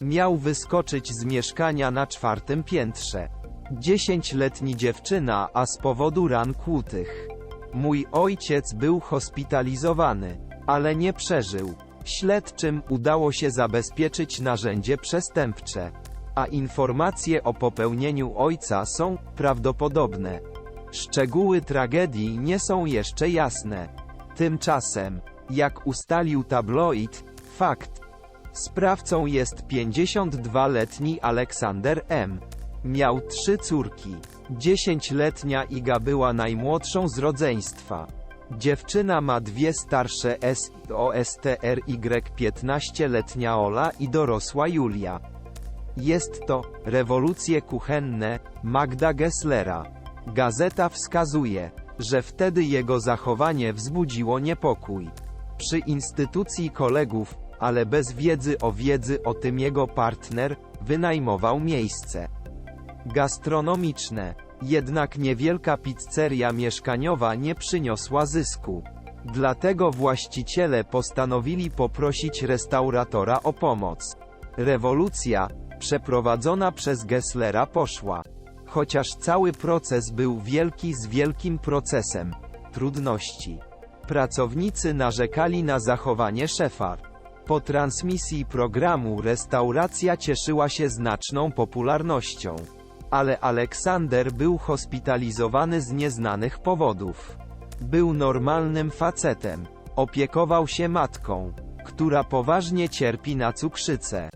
Miał wyskoczyć z mieszkania na czwartym piętrze. Dziesięcioletni dziewczyna, a z powodu ran kłutych. Mój ojciec był hospitalizowany, ale nie przeżył. Śledczym udało się zabezpieczyć narzędzie przestępcze, a informacje o popełnieniu ojca są prawdopodobne. Szczegóły tragedii nie są jeszcze jasne. Tymczasem, jak ustalił tabloid, fakt. Sprawcą jest 52-letni Aleksander M. Miał trzy córki. 10-letnia Iga była najmłodszą z rodzeństwa. Dziewczyna ma dwie starsze S OSTRY 15-letnia Ola i dorosła Julia. Jest to rewolucje kuchenne Magda Gesslera. Gazeta wskazuje, że wtedy jego zachowanie wzbudziło niepokój. Przy instytucji kolegów, ale bez wiedzy o wiedzy o tym jego partner, wynajmował miejsce gastronomiczne. Jednak niewielka pizzeria mieszkaniowa nie przyniosła zysku. Dlatego właściciele postanowili poprosić restauratora o pomoc. Rewolucja, przeprowadzona przez Gesslera poszła. Chociaż cały proces był wielki z wielkim procesem trudności. Pracownicy narzekali na zachowanie szefa. Po transmisji programu restauracja cieszyła się znaczną popularnością. Ale Aleksander był hospitalizowany z nieznanych powodów. Był normalnym facetem. Opiekował się matką, która poważnie cierpi na cukrzycę.